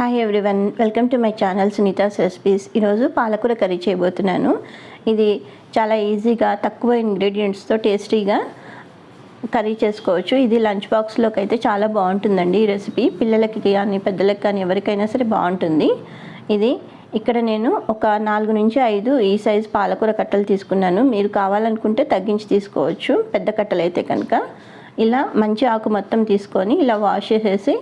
Hi everyone welcome to my channel Sunitha's recipes ఈరోజు పాలకూర curry చేయబోతున్నాను. ఇది చాలా ఈజీగా తక్కువ ఇంగ్రీడియంట్స్తో టేస్టీగా కర్రీ చేసుకోవచ్చు. ఇది లంచ్ బాక్స్లోకి అయితే చాలా బాగుంటుందండి ఈ రెసిపీ పిల్లలకి కానీ పెద్దలకి కానీ ఎవరికైనా సరే బాగుంటుంది. ఇది ఇక్కడ నేను ఒక నాలుగు నుంచి ఐదు ఈ సైజ్ పాలకూర కట్టలు తీసుకున్నాను. మీరు కావాలనుకుంటే తగ్గించి తీసుకోవచ్చు. పెద్ద కట్టలు అయితే కనుక. ఇలా మంచి ఆకు మొత్తం తీసుకొని ఇలా వాష్ చేసేసి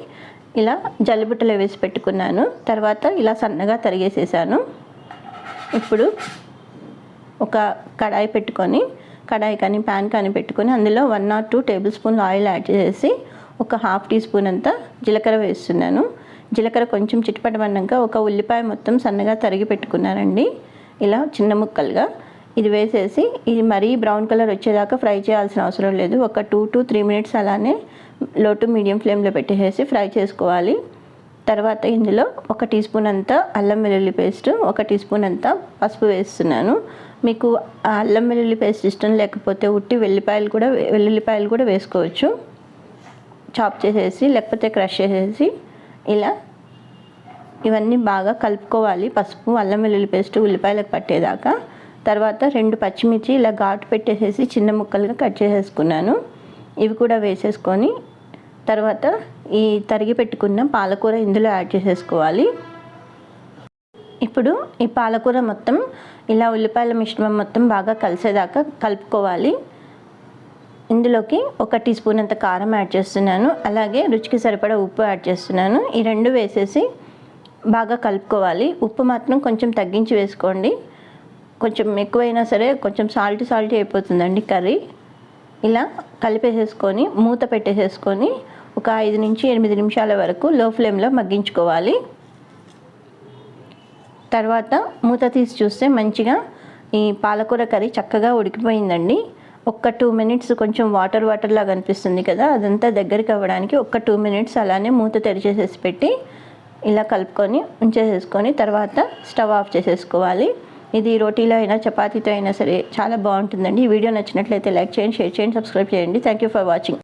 ఇలా జల్లిబుట్టలో వేసి పెట్టుకున్నాను. తర్వాత ఇలా సన్నగా తరిగేసేసాను. ఇప్పుడు ఒక కడాయి పెట్టుకొని కడాయి కానీ ప్యాన్ కానీ పెట్టుకొని అందులో one or two tablespoon oil add చేసి ఒక హాఫ్ టీ స్పూన్ అంతా జీలకర్ర వేస్తున్నాను. జీలకర్ర కొంచెం చిటపటమన్నాక ఒక ఉల్లిపాయ మొత్తం సన్నగా తరిగి పెట్టుకున్నానండి. ఇలా చిన్న ముక్కలుగా ఇది వేసేసి ఇది మరీ బ్రౌన్ కలర్ వచ్చేదాకా ఫ్రై చేయాల్సిన అవసరం లేదు. ఒక టూ టు త్రీ మినిట్స్ అలానే లో టు మీడియం ఫ్లేమ్లో పెట్టేసి ఫ్రై చేసుకోవాలి. తర్వాత ఇందులో ఒక టీ స్పూన్ అంతా అల్లం వెల్లుల్లి పేస్ట్ ఒక టీ స్పూన్ అంతా పసుపు వేస్తున్నాను. మీకు ఆ అల్లం వెల్లుల్లి పేస్ట్ ఇష్టం లేకపోతే ఉట్టి వెల్లిపాయలు కూడా వెల్లుల్లిపాయలు కూడా వేసుకోవచ్చు. చాప్ చేసేసి లేకపోతే క్రష్ చేసేసి ఇలా ఇవన్నీ బాగా కలుపుకోవాలి. పసుపు అల్లం వెల్లుల్లి పేస్ట్ ఉల్లిపాయలకు పట్టేదాకా. తర్వాత రెండు పచ్చిమిర్చి ఇలా ఘాటు పెట్టేసేసి చిన్న ముక్కలుగా కట్ చేసేసుకున్నాను. ఇవి కూడా వేసేసుకొని తర్వాత ఈ తరిగి పెట్టుకున్న పాలకూర ఇందులో యాడ్ చేసేసుకోవాలి. ఇప్పుడు ఈ పాలకూర మొత్తం ఇలా ఉల్లిపాయల మిశ్రమం మొత్తం బాగా కలిసేదాకా కలుపుకోవాలి. ఇందులోకి ఒక టీ స్పూన్ అంత కారం యాడ్ చేస్తున్నాను. అలాగే రుచికి సరిపడా ఉప్పు యాడ్ చేస్తున్నాను. ఈ రెండు వేసేసి బాగా కలుపుకోవాలి. ఉప్పు మాత్రం కొంచెం తగ్గించి వేసుకోండి. కొంచెం ఎక్కువైనా సరే కొంచెం సాల్ట్ సాల్ట్ అయిపోతుందండి కర్రీ. ఇలా కలిపేసేసుకొని మూత పెట్టేసేసుకొని ఒక ఐదు నుంచి ఎనిమిది నిమిషాల వరకు లో ఫ్లేమ్లో మగ్గించుకోవాలి. తర్వాత మూత తీసి చూస్తే మంచిగా ఈ పాలకూర కర్రీ చక్కగా ఉడికిపోయిందండి. ఒక్క టూ మినిట్స్ కొంచెం వాటర్ వాటర్లాగా అనిపిస్తుంది కదా అదంతా దగ్గరికి అవ్వడానికి ఒక్క టూ మినిట్స్ అలానే మూత తెరిచేసేసి పెట్టి ఇలా కలుపుకొని ఉంచేసేసుకొని తర్వాత స్టవ్ ఆఫ్ చేసేసుకోవాలి. ఇది రోటీలో అయినా చపాతీతో అయినా సరే చాలా బాగుంటుందండి. ఈ వీడియో నచ్చినట్లయితే లైక్ చేయండి షేర్ చేయండి సబ్స్క్రైబ్ చేయండి. Thank you for watching